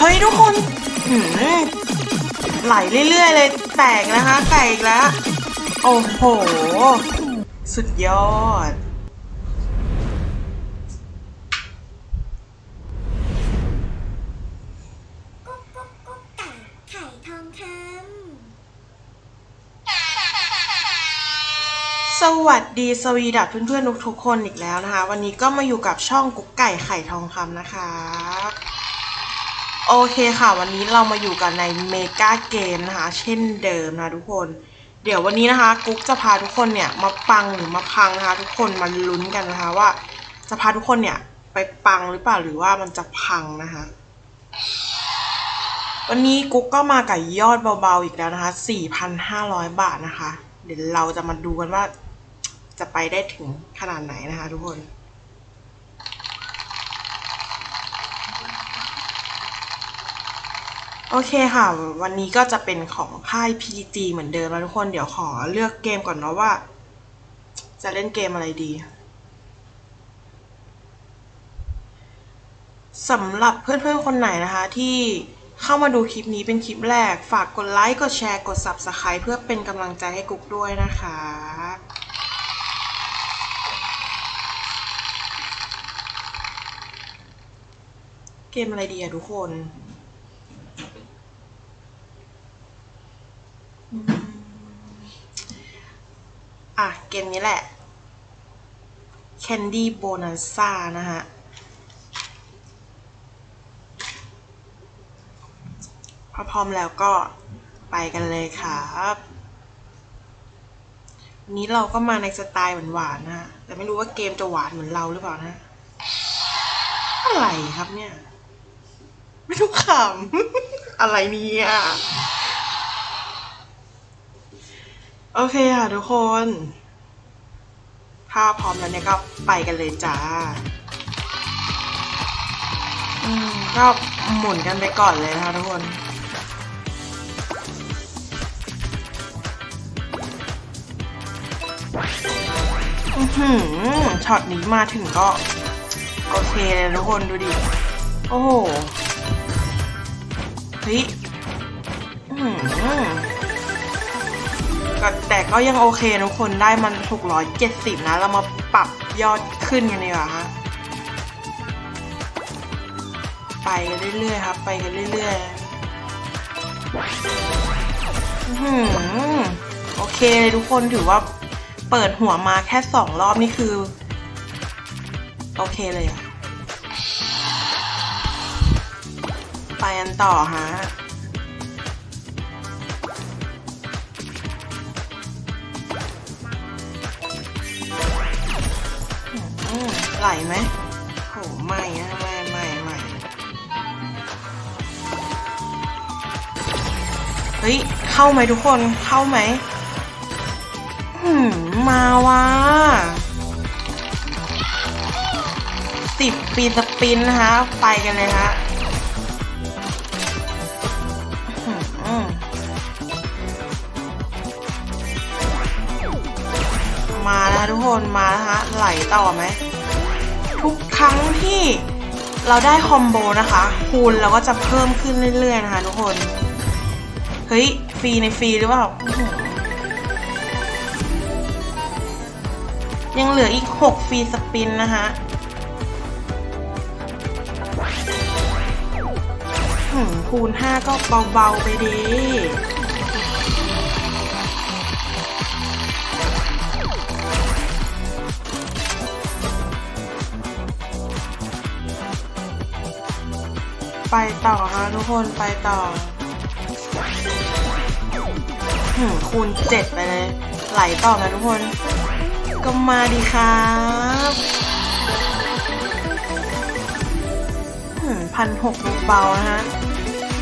เฮ้ยทุกคนหืมไหลเรื่อยๆเลย แตกนะคะไก่อีกแล้ว โอ้โห สุดยอด กุ๊กกุ๊กกุ๊กไก่ไข่ทองคสวัสดีสวีดับเพื่อนๆทุกๆคนอีกแล้วนะคะ วันนี้ก็มาอยู่กับช่องกุ๊กไก่ไข่ทองคำนะคะ โอเคค่ะ วันนี้เรามาอยู่กันในเมกาเกมนะคะ เช่นเดิมนะทุกคน เดี๋ยววันนี้นะคะ กุ๊กจะพาทุกคนเนี่ยมาปังหรือมาพังนะคะ ทุกคนมาลุ้นกันนะคะว่า จะพาทุกคนเนี่ยไปปังหรือเปล่าหรือว่ามันจะพังนะคะ วันนี้กุ๊กก็มากับยอดเบาๆอีกแล้วนะคะ 4,500 บาทนะคะ เดี๋ยวเราจะมาดูกันว่าจะไปได้ถึงขนาดไหนนะคะ ทุกคน โอเคค่ะ วันนี้ก็จะเป็นของค่าย PG เหมือนเดิมแล้วทุกคนเดี๋ยวขอเลือกเกมก่อนเนาะว่า จะเล่นเกมอะไรดีสำหรับเพื่อนๆคนไหนนะคะ ที่เข้ามาดูคลิปนี้เป็นคลิปแรก ฝากกดไลค์กดแชร์กด Subscribe เพื่อเป็นกำลังใจให้กุ๊กด้วยนะคะ เกมอะไรดีอะทุกคนอืมอะ เก มนี้แหละ Candy Bonanza นะฮะ พอพร้อมแล้วก็ไปกันเลยครับวันนี้เราก็มาในสไตล์หวานๆนะฮะ แต่ไม่รู้ว่าเกมจะหวานเหมือนเราหรือเปล่านะ อะไรครับเนี่ย ไม่ต้องขำ อะไรเนี่ยโอเคค่ะทุกคน ถ้าพร้อมแล้วเนี่ยก็ไปกันเลยจ้าอืมก็หมุนกันไปก่อนเลยนะคะทุกคนอือหือช็อตนี้มาถึงก็ โอเคเลยทุกคนดูดิ โอ้โหเฮ้ย อื้อหือก็แต่ก็ยังโอเคทุกคนได้มัน 670 นะ เรามาปรับยอดขึ้นกันดีกว่าฮะไปกันเรื่อยๆครับ ไปกันเรื่อยๆหือโอเคเลยทุกคนถือว่าเปิดหัวมาแค่สองรอบนี่คือ โอเคเลยอะไปกันต่อฮะ ไหลไหมโหไม่นะไม่ไม่ไม่เฮ้ย เข้าไหมทุกคนเข้าไหมหืมมาว่ะสิบปีสปินนะคะ ไปกันเลยฮะมาแล้วทุกคนมาแล้วฮะไหลต่อไหม ทุกครั้งที่เราได้คอมโบนะคะ คูณเราก็จะเพิ่มขึ้นเรื่อยๆนะคะทุกคน เฮ้ย ฟรีในฟรีหรือเปล่ายังเหลืออีก 6 ฟรีสปินนะคะหืมคูณ 5 ก็เบา ๆ ไปดี ไปต่อฮะทุกคนไปต่อหืมคูณเจ็ดไปเลย ไหลต่อไหมทุกคน ก็มาดีครับพันหกเบาๆนะฮะ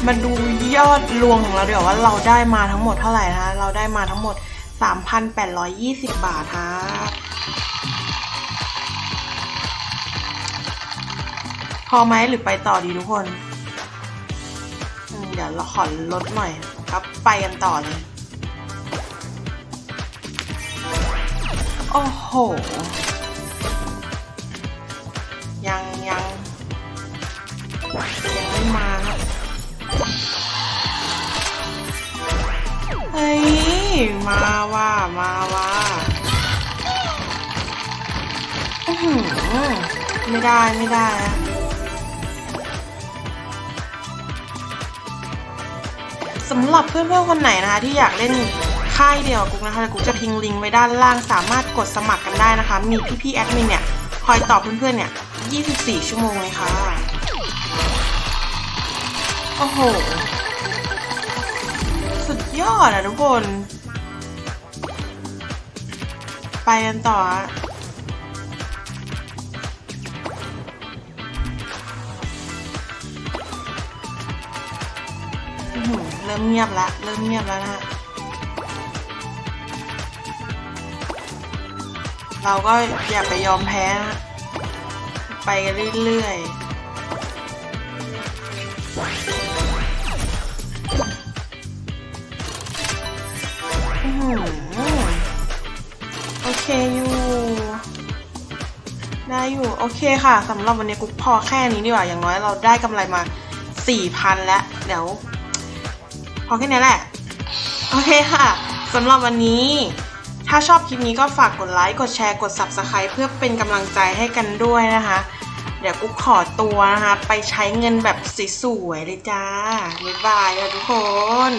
มาดูยอดรวมของเราเดี๋ยวว่าเราได้มาทั้งหมดเท่าไหร่นะเราได้มาทั้งหมด 3,820 บาทฮะพอไหมหรือไปต่อดีทุกคน เดี๋ยวเราขอลดหน่อยครับไปกันต่อเลย โอ้โห ยังยังยังไม่มาเฮ้ย มาว่ามาว่าอือไม่ได้ไม่ได้นะ สำหรับเพื่อนๆคนไหนนะคะ ที่อยากเล่นค่ายเดียวกุ๊กนะคะกุ๊กจะทิ้งลิงก์ไว้ด้านล่าง สามารถกดสมัครกันได้นะคะ มีพี่ๆแอดมินเนี่ยคอยตอบเพื่อนๆเนี่ย 24 ชั่วโมงเลยค่ะ โอ้โห สุดยอดอะทุกคน ไปกันต่อ ริ่มเงียบแล้วเริ่มเงียบแล้วนะฮะเราก็อย่าไปยอมแพ้นะไปกันเรื่อยๆอื้อหือโอเคอยู่ได้อยู่ โอเคค่ะสำหรับวันนี้กุ๊กพอแค่นี้ดีกว่า อย่างน้อยเราได้กำไรมา 4,000 แล้ว เดี๋ยว พอแค่นี้แหละ โอเคค่ะสำหรับวันนี้ ถ้าชอบคลิปนี้ก็ฝากกดไลค์ กดแชร์ กด Subscribe เพื่อเป็นกำลังใจให้กันด้วยนะคะ เดี๋ยวกูขอตัวนะคะ ไปใช้เงินแบบสวยๆเลยจ้า บ๊ายบายค่ะทุกคน